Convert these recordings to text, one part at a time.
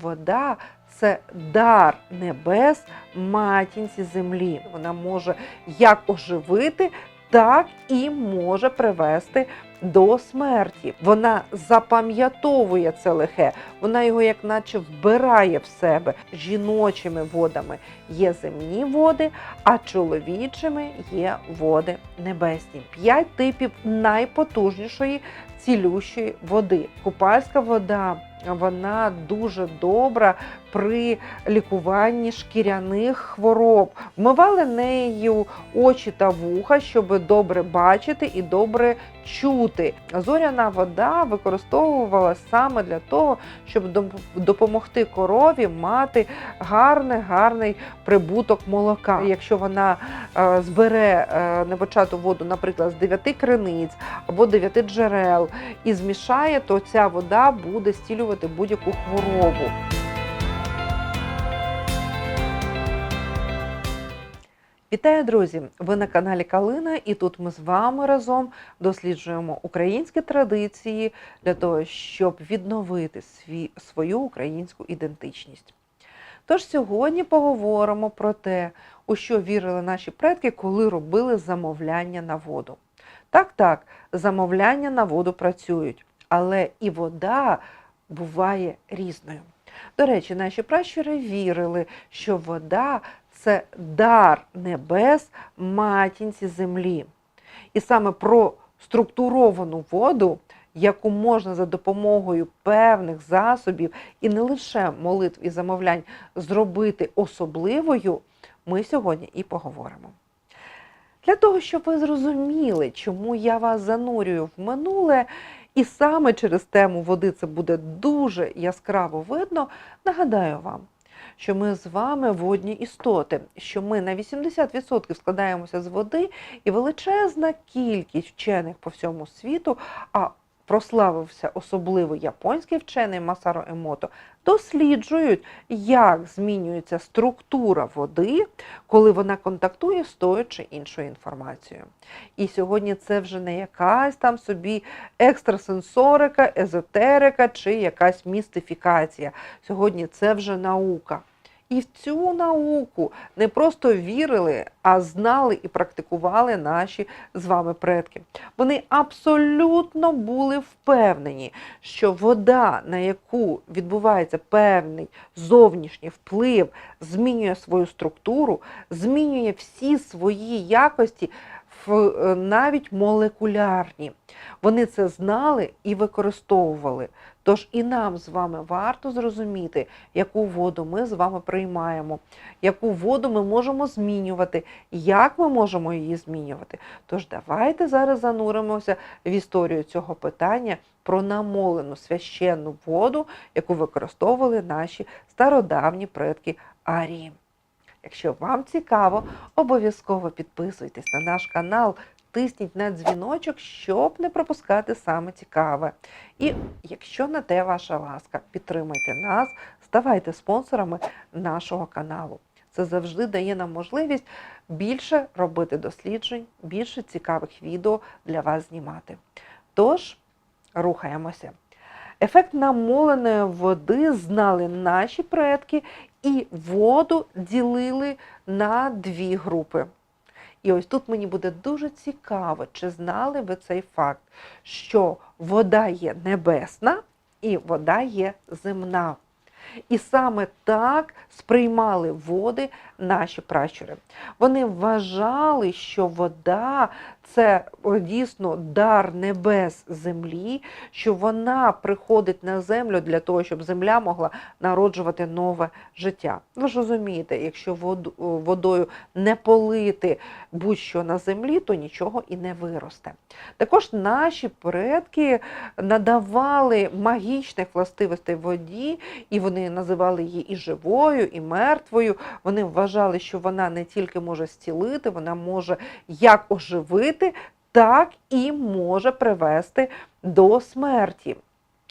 Вода це дар небес матінці землі. Вона може як оживити, так і може привести до смерті. Вона запам'ятовує це лихе, вона його як наче вбирає в себе жіночими водами. Є земні води, а чоловічими є води небесні. П'ять типів найпотужнішої цілющої води. Купальська вода вона дуже добра при лікуванні шкіряних хвороб. Вмивали нею очі та вуха, щоб добре бачити і добре чути. Зоряна вода використовувалася саме для того, щоб допомогти корові мати гарний, гарний прибуток молока. Якщо вона е, збере е, небочату воду, наприклад, з дев'яти криниць або дев'яти джерел, і змішає, то ця вода буде стілювати будь-яку хворобу. Вітаю, друзі! Ви на каналі Калина, і тут ми з вами разом досліджуємо українські традиції для того, щоб відновити свій, свою українську ідентичність. Тож сьогодні поговоримо про те, у що вірили наші предки, коли робили замовляння на воду. Так, так, замовляння на воду працюють, але і вода буває різною. До речі, наші пращури вірили, що вода це дар небес матінці землі. І саме про структуровану воду, яку можна за допомогою певних засобів і не лише молитв і замовлянь зробити особливою, ми сьогодні і поговоримо. Для того, щоб ви зрозуміли, чому я вас занурюю в минуле, і саме через тему води це буде дуже яскраво видно, нагадаю вам, що ми з вами водні істоти, що ми на 80% складаємося з води, і величезна кількість вчених по всьому світу, а прославився особливо японський вчений Масаро Емото, досліджують, як змінюється структура води, коли вона контактує з тою чи іншою інформацією. І сьогодні це вже не якась там собі екстрасенсорика, езотерика чи якась містифікація. Сьогодні це вже наука. І в цю науку не просто вірили, а знали і практикували наші з вами предки. Вони абсолютно були впевнені, що вода, на яку відбувається певний зовнішній вплив, змінює свою структуру, змінює всі свої якості, навіть молекулярні. Вони це знали і використовували. Тож і нам з вами варто зрозуміти, яку воду ми з вами приймаємо, яку воду ми можемо змінювати, як ми можемо її змінювати. Тож давайте зараз зануримося в історію цього питання про намолену священну воду, яку використовували наші стародавні предки Арії. Якщо вам цікаво, обов'язково підписуйтесь на наш канал, тисніть на дзвіночок, щоб не пропускати саме цікаве. І якщо на те ваша ласка, підтримайте нас, ставайте спонсорами нашого каналу. Це завжди дає нам можливість більше робити досліджень, більше цікавих відео для вас знімати. Тож, рухаємося. Ефект намоленої води знали наші предки і воду ділили на дві групи. І ось тут мені буде дуже цікаво, чи знали ви цей факт, що вода є небесна і вода є земна. І саме так сприймали води наші пращури. Вони вважали, що вода це дійсно дар небес землі, що вона приходить на землю для того, щоб земля могла народжувати нове життя. Ви ж розумієте, якщо водою не полити будь-що на землі, то нічого і не виросте. Також наші предки надавали магічних властивостей воді, і вони називали її і живою, і мертвою. Вони вважали, що вона не тільки може зцілити, вона може як оживити, так і може привести до смерті.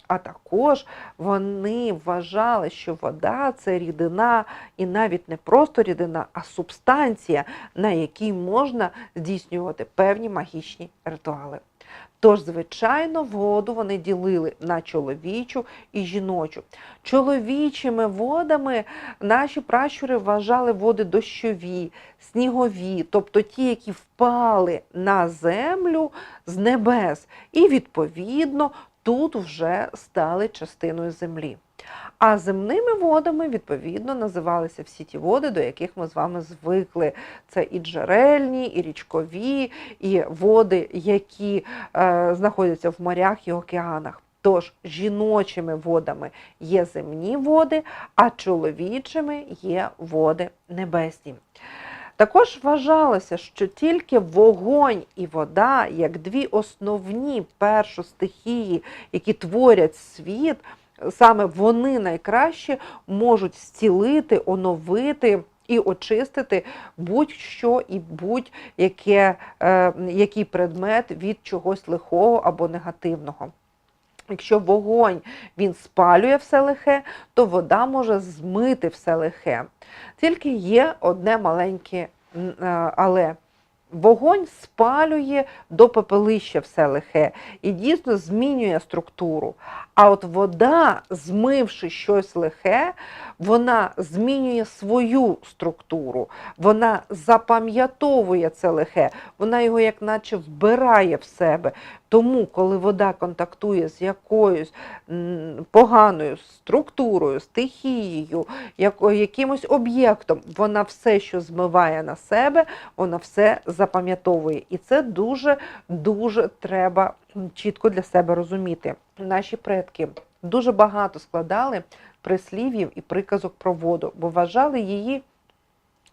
А також вони вважали, що вода це рідина, і навіть не просто рідина, а субстанція, на якій можна здійснювати певні магічні ритуали. Тож, звичайно, воду вони ділили на чоловічу і жіночу. Чоловічими водами наші пращури вважали води дощові, снігові, тобто ті, які впали на землю з небес, і відповідно тут вже стали частиною землі. А земними водами, відповідно, називалися всі ті води, до яких ми з вами звикли. Це і джерельні, і річкові, і води, які е, знаходяться в морях і океанах. Тож жіночими водами є земні води, а чоловічими є води небесні. Також вважалося, що тільки вогонь і вода, як дві основні першостихії, які творять світ, саме вони найкраще можуть зцілити, оновити. І очистити будь-що і будь-який е, предмет від чогось лихого або негативного. Якщо вогонь він спалює все лихе, то вода може змити все лихе. Тільки є одне маленьке е, але. Вогонь спалює до пепелища все лихе і дійсно змінює структуру. А от вода, змивши щось лихе, вона змінює свою структуру, вона запам'ятовує це лихе, вона його як наче вбирає в себе. Тому, коли вода контактує з якоюсь поганою структурою, стихією, якимось об'єктом, вона все, що змиває на себе, вона все запам'ятовує. І це дуже-дуже треба чітко для себе розуміти. Наші предки дуже багато складали прислів'їв і приказок про воду, бо вважали її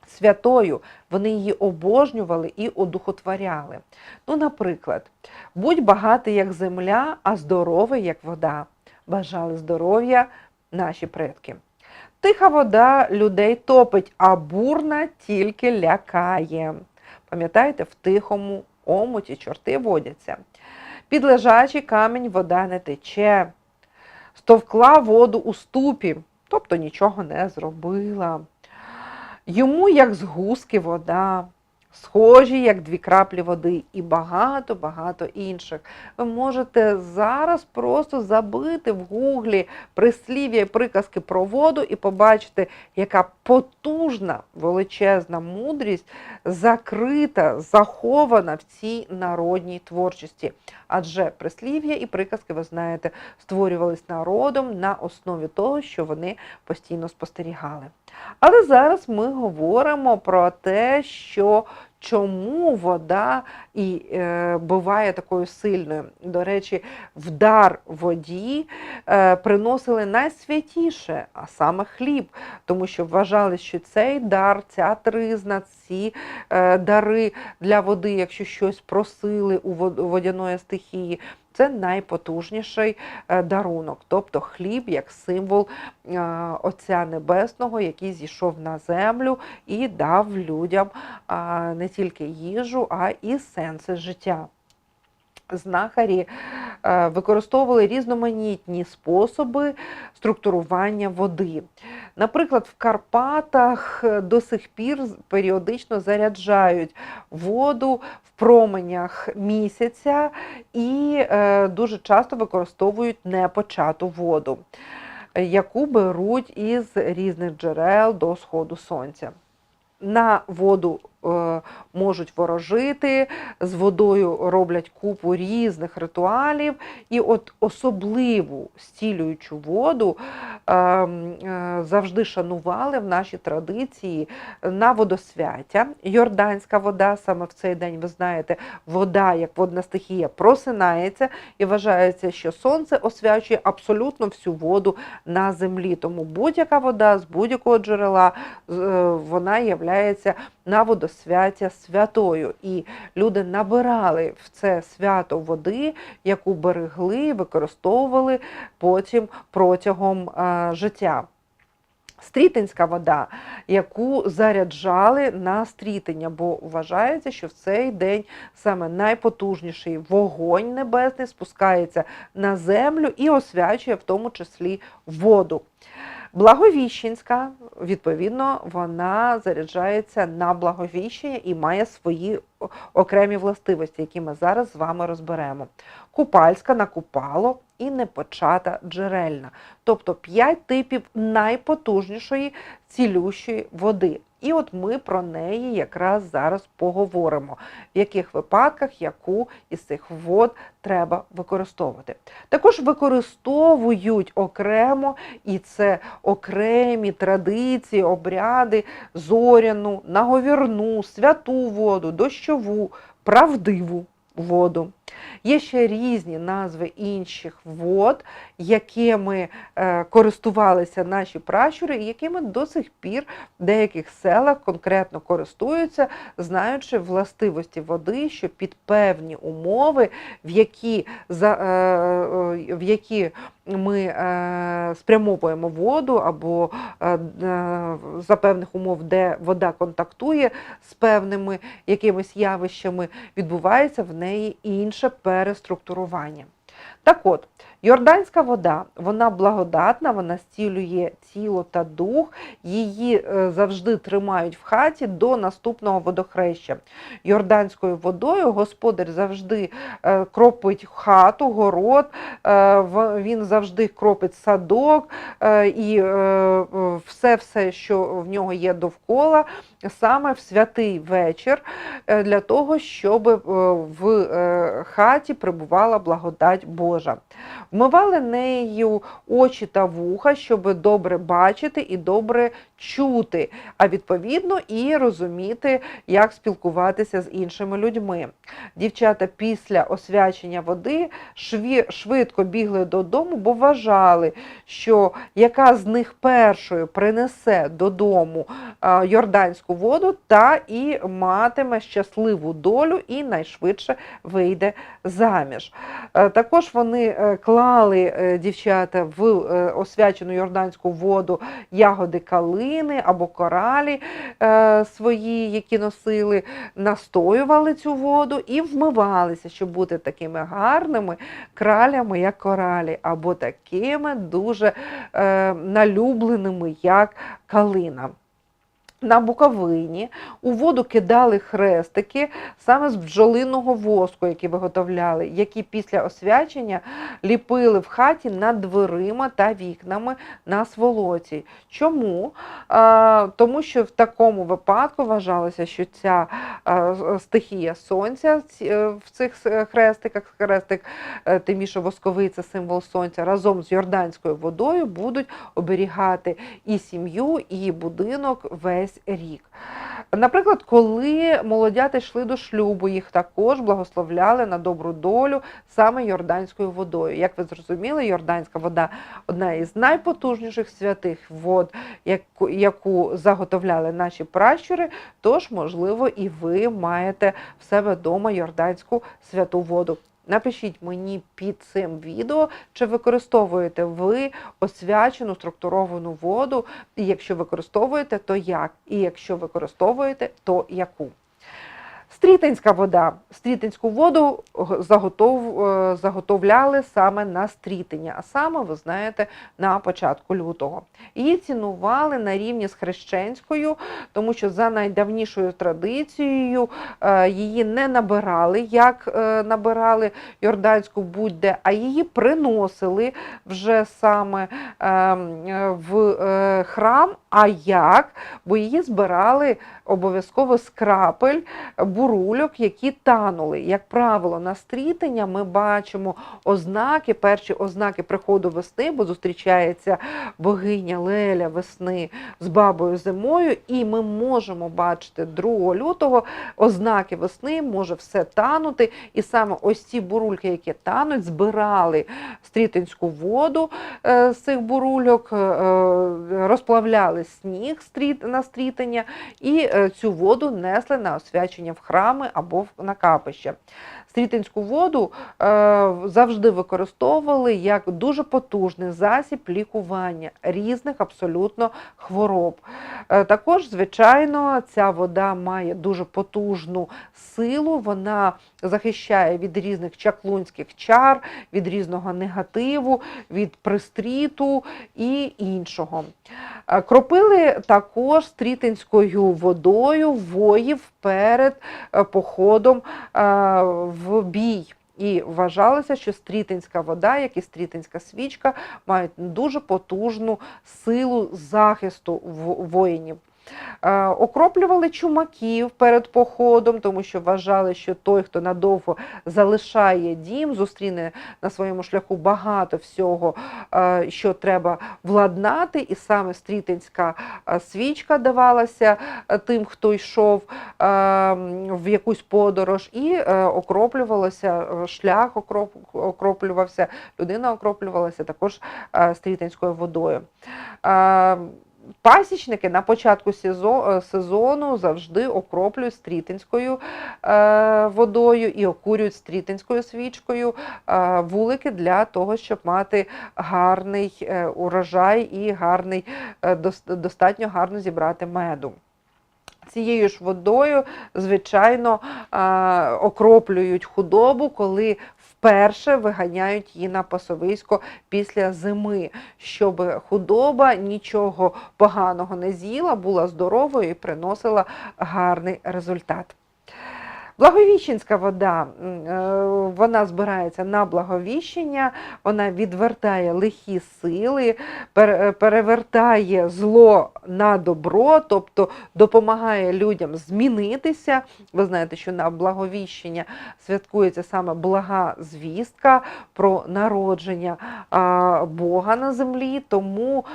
святою, вони її обожнювали і одухотворяли. Ну, наприклад, будь багатий, як земля, а здоровий, як вода. Бажали здоров'я наші предки. Тиха вода людей топить, а бурна тільки лякає. Пам'ятаєте, в тихому омуті чорти водяться. Під лежачий камінь вода не тече, стовкла воду у ступі, тобто нічого не зробила. Йому, як з гуски вода, схожі, як дві краплі води, і багато-багато інших. Ви можете зараз просто забити в гуглі прислів'я і приказки про воду і побачити, яка потужна величезна мудрість закрита, захована в цій народній творчості. Адже прислів'я і приказки, ви знаєте, створювались народом на основі того, що вони постійно спостерігали. Але зараз ми говоримо про те, що чому вода і е, буває такою сильною. До речі, в дар воді е, приносили найсвятіше, а саме хліб, тому що вважали, що цей дар, ця тризна, ці е, дари для води, якщо щось просили у водяної стихії, це найпотужніший е, дарунок, тобто хліб як символ е, Отця Небесного, який зійшов на землю і дав людям не тільки їжу, а і сенси життя знахарі е, використовували різноманітні способи структурування води. Наприклад, в Карпатах е, до сих пір періодично заряджають воду в променях місяця і е, дуже часто використовують непочату воду, яку беруть із різних джерел до сходу сонця. На воду можуть ворожити, з водою роблять купу різних ритуалів. І от особливу стілюючу воду е, е, завжди шанували в нашій традиції на водосвяття. Йорданська вода, саме в цей день, ви знаєте, вода, як водна стихія, просинається і вважається, що сонце освячує абсолютно всю воду на землі. Тому будь-яка вода з будь-якого джерела вона є на водосвяття свяття святою. І люди набирали в це свято води, яку берегли, використовували потім протягом а, життя. Стрітинська вода, яку заряджали на стрітення, бо вважається, що в цей день саме найпотужніший вогонь небесний спускається на землю і освячує в тому числі воду. Благовіщенська, відповідно, вона заряджається на благовіщення і має свої окремі властивості, які ми зараз з вами розберемо. Купальська на купало і непочата джерельна. Тобто п'ять типів найпотужнішої цілющої води. І от ми про неї якраз зараз поговоримо, в яких випадках яку із цих вод треба використовувати. Також використовують окремо, і це окремі традиції, обряди, зоряну, наговірну, святу воду, дощову, правдиву воду. Є ще різні назви інших вод, якими е, користувалися наші пращури, і якими до сих пір в деяких селах конкретно користуються, знаючи властивості води, що під певні умови, в які, е, е, в які ми спрямовуємо воду, або за певних умов, де вода контактує з певними якимись явищами, відбувається в неї інше переструктурування. Так от, йорданська вода, вона благодатна, вона зцілює тіло та дух, її е, завжди тримають в хаті до наступного водохреща. Йорданською водою господар завжди е, кропить хату, город, е, він завжди кропить садок і все-все, що в нього є довкола, саме в святий вечір для того, щоб в хаті прибувала благодать Божа. Вмивали нею очі та вуха, щоб добре бачити і добре чути, а відповідно і розуміти, як спілкуватися з іншими людьми. Дівчата після освячення води швидко бігли додому, бо вважали, що яка з них першою принесе додому йорданську воду, та і матиме щасливу долю і найшвидше вийде заміж. Е, Також вони е, клали е, дівчата в е, освячену йорданську воду ягоди калини або коралі е, свої, які носили, настоювали цю воду і вмивалися, щоб бути такими гарними кралями, як коралі, або такими дуже налюбленими, як калина. На Буковині у воду кидали хрестики саме з бджолиного воску, який виготовляли, які після освячення ліпили в хаті над дверима та вікнами на сволоці. Чому? Тому що в такому випадку вважалося, що ця стихія сонця е, в цих хрестиках, хрестик, е, тим більше восковий це символ сонця, разом з йорданською водою будуть оберігати і сім'ю, і будинок весь рік. Наприклад, коли молодята йшли до шлюбу, їх також благословляли на добру долю саме йорданською водою. Як ви зрозуміли, йорданська вода одна із найпотужніших святих вод, яку, яку заготовляли наші пращури. Тож, можливо, і ви маєте в себе вдома йорданську святу воду. Напишіть мені під цим відео, чи використовуєте ви освячену структуровану воду, і якщо використовуєте, то як? І якщо використовуєте, то яку? Стрітинська вода. Стрітинську воду заготов, е, заготовляли саме на стрітення, а саме, ви знаєте, на початку лютого. Її цінували на рівні з хрещенською, тому що за найдавнішою традицією е, її не набирали, як е, набирали йорданську будь-де, а її приносили вже саме ем, в храм. А як? Бо її збирали обов'язково з крапель бурульок, які танули. Як правило, на стрітення ми бачимо ознаки, перші ознаки приходу весни, бо зустрічається богиня Леля весни з бабою зимою, і ми можемо бачити 2 лютого. Ознаки весни, може все танути. І саме ось ці бурульки, які тануть, збирали стрітинську воду е, з цих бурульок, е, е, розплавляли сніг на стрітення. І цю воду несли на освячення в храми або на капище. Стрітинську воду е, завжди використовували як дуже потужний засіб лікування різних абсолютно хвороб. Е, Також, звичайно, ця вода має дуже потужну силу, вона захищає від різних чаклунських чар, від різного негативу, від пристріту і іншого. Е, Кропили також стрітинською водою воїв перед походом в бій. І вважалося, що стрітинська вода, як і стрітинська свічка, мають дуже потужну силу захисту воїнів. Е, Окроплювали чумаків перед походом, тому що вважали, що той, хто надовго залишає дім, зустріне на своєму шляху багато всього, е, що треба владнати, і саме стрітинська е, свічка давалася тим, хто йшов в якусь подорож, і окроплювалося шлях, окроп- окроплювався, людина окроплювалася також стрітинською водою. Пасічники на початку е, сезону завжди окроплюють стрітинською е, водою і окурюють стрітинською свічкою е, вулики для того, щоб мати гарний урожай і гарний, достатньо гарно зібрати меду. Цією ж водою, звичайно, окроплюють худобу, коли вперше виганяють її на пасовисько після зими, щоб худоба нічого поганого не з'їла, була здоровою і приносила гарний результат. Благовіщенська вода, е, вона збирається на благовіщення, вона відвертає лихі сили, перевертає зло на добро, тобто допомагає людям змінитися. Ви знаєте, що на благовіщення святкується саме блага звістка про народження Бога на землі, тому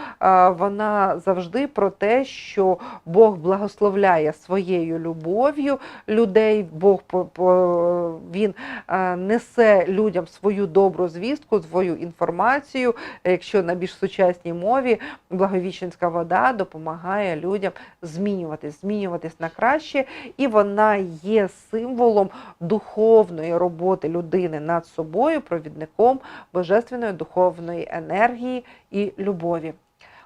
вона завжди про те, що Бог благословляє своєю любов'ю людей, Бог по- він е, несе людям свою добру звістку, свою інформацію. Якщо на більш сучасній мові благовіщенська вода допомагає людям змінюватись, змінюватись на краще, і вона є символом духовної роботи людини над собою, провідником божественної духовної енергії і любові.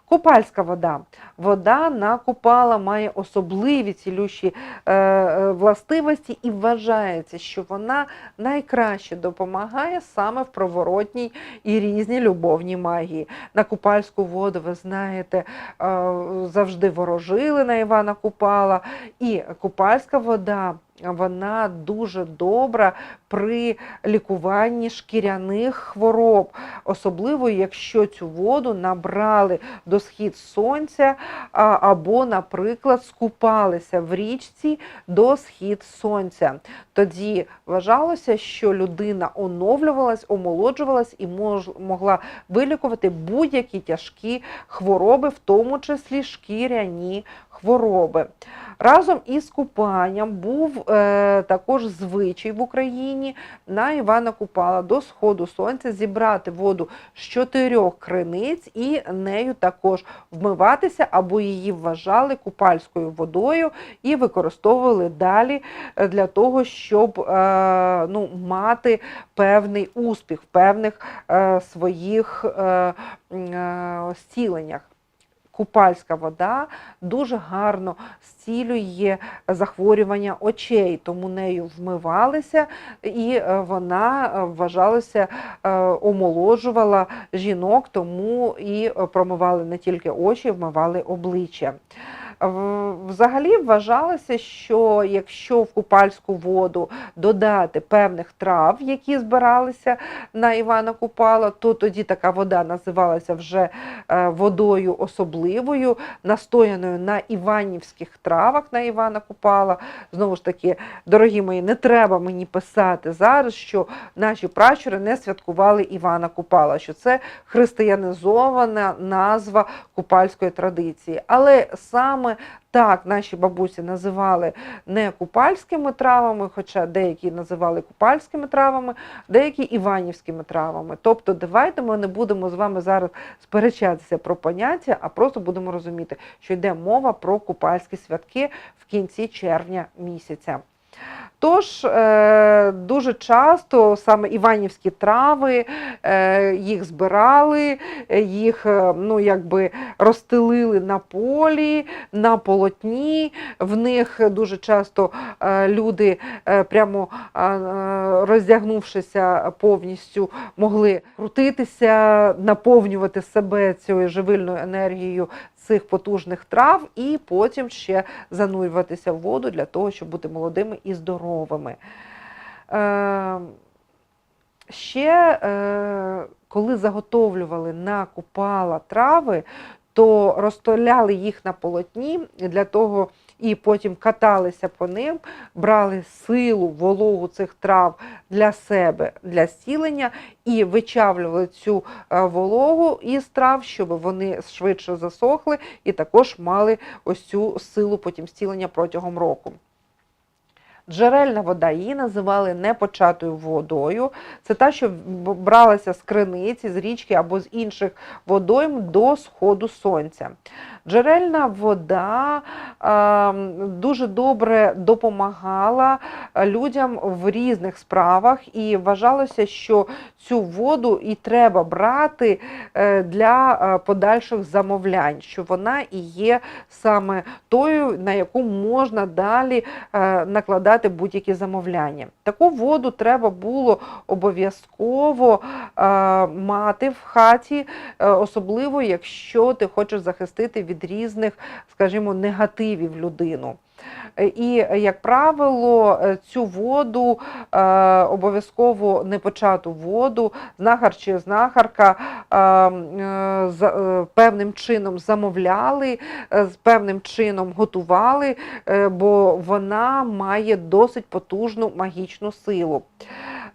Купальська вода. Вода на купала має особливі цілющі е, е, властивості і вважається, що вона найкраще допомагає саме в проворотній і різній любовній магії. На купальську воду, ви знаєте, е, завжди ворожили на Івана Купала. І купальська вода. Вона дуже добра при лікуванні шкіряних хвороб, особливо якщо цю воду набрали до схід сонця або, наприклад, скупалися в річці до схід сонця. Тоді вважалося, що людина оновлювалась, омолоджувалась і могла вилікувати будь-які тяжкі хвороби, в тому числі шкіряні хвороби. Разом із купанням був е, також звичай в Україні на Івана Купала до сходу сонця зібрати воду з чотирьох криниць і нею також вмиватися або її вважали купальською водою і використовували далі е, для того, щоб е, ну, мати певний успіх в певних е, своїх е, е, зціленнях. Купальська вода дуже гарно зцілює захворювання очей, тому нею вмивалися, і е, вона е, вважалася, е, омоложувала жінок, тому і промивали не тільки очі, вмивали обличчя. Взагалі вважалося, що якщо в купальську воду додати певних трав, які збиралися на Івана Купала, то тоді така вода називалася вже е, водою особливою, настояною на іванівських травах на Івана Купала. Знову ж таки, дорогі мої, не треба мені писати зараз, що наші пращури не святкували Івана Купала, що це християнізована назва купальської традиції. Але саме так наші бабусі називали не купальськими травами, хоча деякі називали купальськими травами, деякі іванівськими травами. Тобто, давайте ми не будемо з вами зараз сперечатися про поняття, а просто будемо розуміти, що йде мова про купальські святки в кінці червня місяця. Тож е, дуже часто саме іванівські трави, е, їх збирали, е, їх ну, якби розстелили на полі, на полотні. В них дуже часто люди, прямо роздягнувшися повністю, могли крутитися, наповнювати себе цією живильною енергією цих потужних трав, і потім ще занурюватися в воду для того, щоб бути молодими і здоровими. Е, ще е, коли заготовлювали на купала трави, то розтоляли їх на полотні для того, і потім каталися по ним, брали силу, вологу цих трав для себе, для зцілення, і вичавлювали цю е, вологу із трав, щоб вони швидше засохли, і також мали ось цю силу потім зцілення протягом року. Джерельна вода її називали непочатою водою. Це та, що бралася з криниці, з річки або з інших водойм до сходу сонця. Джерельна вода дуже добре допомагала людям в різних справах, і вважалося, що цю воду і треба брати е, для е, подальших замовлянь, що вона і є саме тою, на яку можна далі е, накладати будь-які замовляння. Таку воду треба було обов'язково мати в хаті, особливо якщо ти хочеш захистити від різних, скажімо, негативів людину. Е, І, як правило, е, цю воду е, обов'язково непочату воду, знахар чи знахарка е, певним чином замовляли, з певним чином готували, бо вона має досить потужну магічну силу.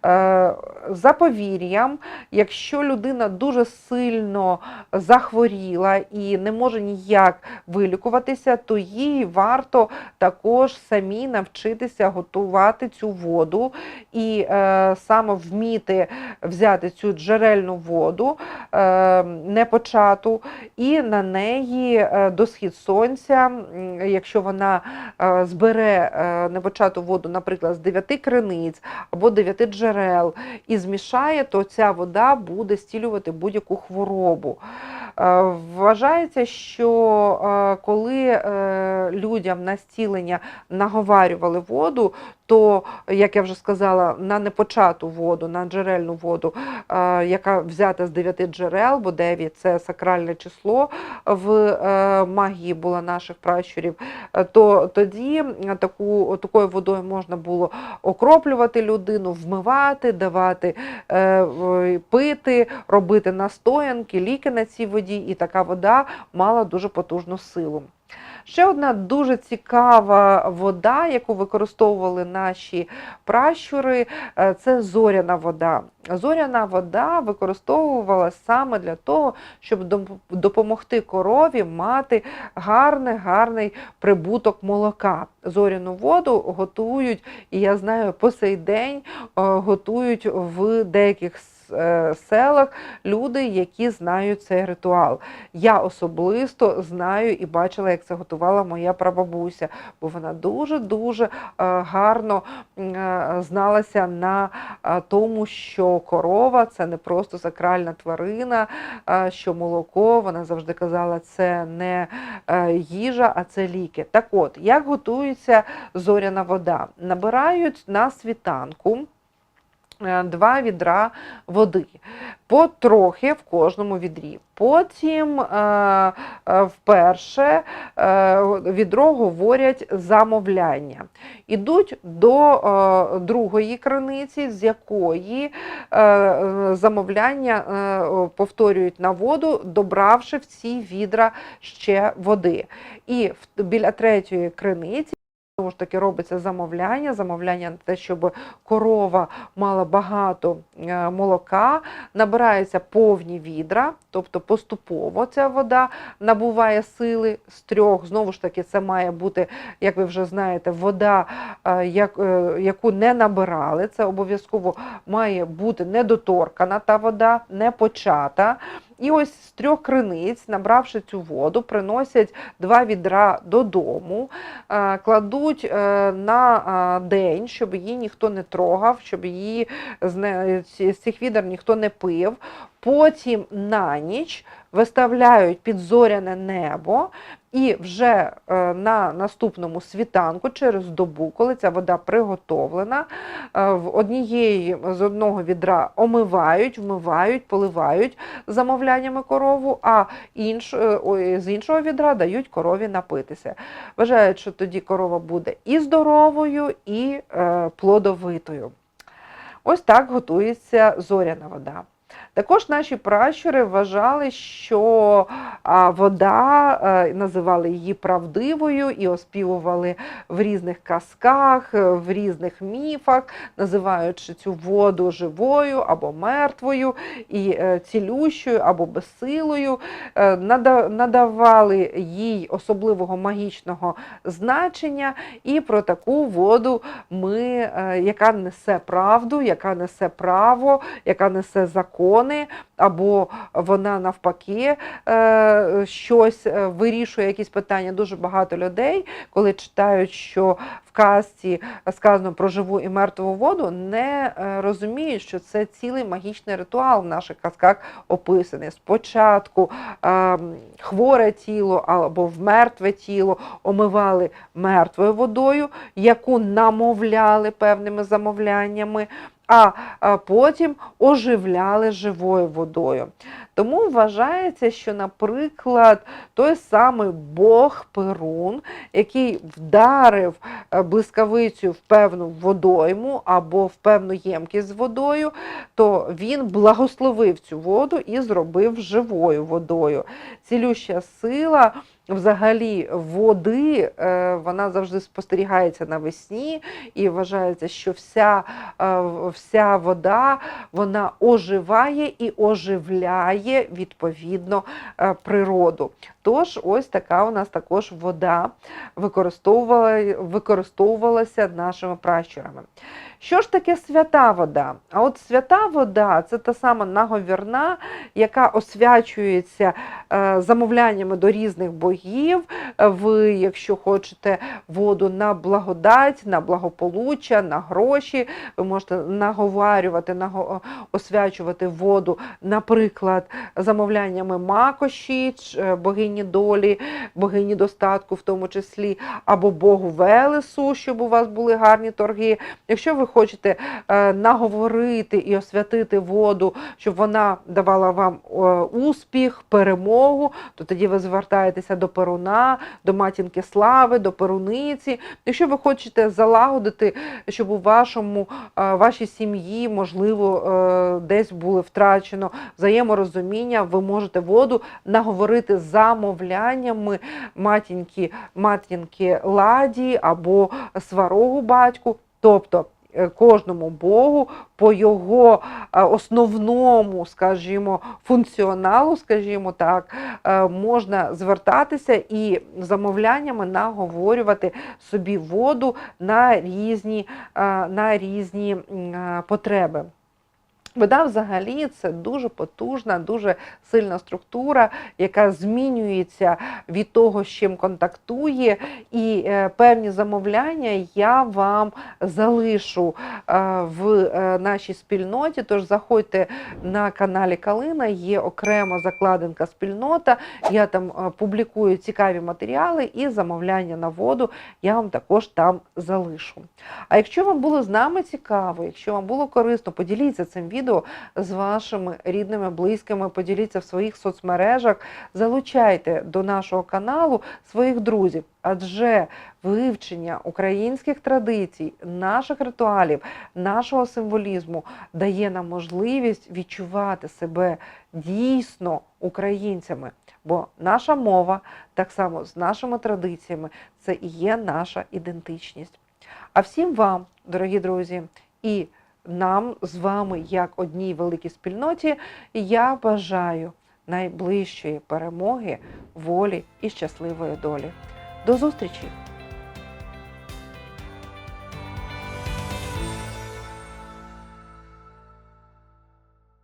Е, За повір'ям, якщо людина дуже сильно захворіла і не може ніяк вилікуватися, то їй варто також самі навчитися готувати цю воду і е, саме вміти взяти цю джерельну воду, е, непочату, і на неї е, до схід сонця, якщо вона е, збере непочату воду, наприклад, з дев'яти криниць або дев'яти джерел, і змішає, то ця вода буде стілювати будь-яку хворобу. Е, Вважається, що е, коли е, людям на стілення наговарювали воду, то, як я вже сказала, на непочату воду, на джерельну воду, е, яка взята з дев'яти джерел, бо дев'ять це сакральне число в е, магії було наших пращурів, е, то тоді таку, такою водою можна було окроплювати людину, вмивати, давати пити, робити настоянки, ліки на цій воді, і така вода мала дуже потужну силу. Ще одна дуже цікава вода, яку використовували наші пращури, е, це зоряна вода. Зоряна вода використовувалася саме для того, щоб допомогти корові мати гарний, гарний прибуток молока. Зоряну воду готують, і я знаю, по сей день е, готують в деяких селах люди, які знають цей ритуал. Я особисто знаю і бачила, як це готувала моя прабабуся, бо вона дуже-дуже е, гарно е, зналася на е, тому, що корова це не просто сакральна тварина, е, що молоко, вона завжди казала, це не е, їжа, а це ліки. Так от, як готується зоряна вода? Набирають на світанку. Е, Два відра води, потрохи в кожному відрі. Потім е, е, вперше відро говорять замовляння. Ідуть до другої криниці, з якої замовляння повторюють на воду, добравши в ці відра ще води. І біля третьої криниці. Знову ж таки робиться замовляння, замовляння на те, щоб корова мала багато е, молока, набираються повні відра, тобто поступово ця вода набуває сили з трьох. Знову ж таки, це має бути, як ви вже знаєте, вода, е, е, яку не набирали. Це обов'язково має бути недоторкана та вода, не почата. І ось з трьох криниць, набравши цю воду, приносять два відра додому, е, кладуть на день, щоб її ніхто не трогав, щоб її з цих відер ніхто не пив. Потім на ніч виставляють під зоряне небо, і вже е, на наступному світанку, через добу, коли ця вода приготовлена, е, в однієї з одного відра омивають, вмивають, поливають замовляннями корову, а інш, е, з іншого відра дають корові напитися. Вважають, що тоді корова буде і здоровою, і плодовитою. Ось так готується зоряна вода. Також наші пращури вважали, що вода, е, називали її правдивою і оспівували в різних казках, е, в різних міфах, називаючи цю воду живою або мертвою, і е, цілющою або безсилою, надавали їй особливого магічного значення, і про таку воду ми, яка несе правду, яка несе право, яка несе закони, або вона навпаки е, щось е, вирішує, якісь питання. Дуже багато людей, коли читають, що в казці сказано про живу і мертву воду, не е, розуміють, що це цілий магічний ритуал в наших казках описаний. Спочатку хворе тіло або в мертве тіло омивали мертвою водою, яку намовляли певними замовляннями, а потім оживляли живою водою. Тому вважається, що, наприклад, той самий Бог Перун, який вдарив е, блискавицю в певну водойму або в певну ємкість з водою, то він благословив цю воду і зробив живою водою. Цілюща сила. Взагалі води е, вона завжди спостерігається навесні, і вважається, що вся, е, вся вода вона оживає і оживляє відповідно е, природу. Тож, ось така у нас також вода використовувала, використовувалася нашими пращурами. Що ж таке свята вода? А от свята вода це та сама наговірна, яка освячується замовляннями до різних богів. Е, Ви, якщо хочете воду на благодать, на благополуччя, на гроші, ви можете наговарювати, наго- освячувати воду, наприклад, замовляннями макоші, е, богині долі, богині достатку, в тому числі, або Богу Велесу, щоб у вас були гарні торги. Якщо ви хочете е, наговорити і освятити воду, щоб вона давала вам е, успіх, перемогу, то тоді ви звертаєтеся до Перуна, до матінки слави, до Перуниці. Якщо ви хочете залагодити, щоб у вашому е, вашій сім'ї, можливо, е, десь було втрачено взаєморозуміння, ви можете воду наговорити замовляннями матінки, матінки ладі або сварогу батьку. Тобто кожному Богу по його е, основному, скажімо, функціоналу, скажімо так, е, можна звертатися і замовляннями наговорювати собі воду на різні, е, на різні е, потреби. Вода взагалі це дуже потужна, дуже сильна структура, яка змінюється від того, з чим контактує. І е, певні замовляння я вам залишу е, в е, нашій спільноті. Тож заходьте на каналі Калина, є окрема закладинка спільнота. Я там публікую цікаві матеріали і замовляння на воду я вам також там залишу. А якщо вам було з нами цікаво, якщо вам було корисно, поділіться цим відео з вашими рідними, близькими, поділіться в своїх соцмережах, залучайте до нашого каналу своїх друзів, адже вивчення українських традицій, наших ритуалів, нашого символізму дає нам можливість відчувати себе дійсно українцями. Бо наша мова, так само з нашими традиціями, це і є наша ідентичність. А всім вам, дорогі друзі, і нам з вами, як одній великій спільноті, я бажаю найближчої перемоги, волі і щасливої долі. До зустрічі!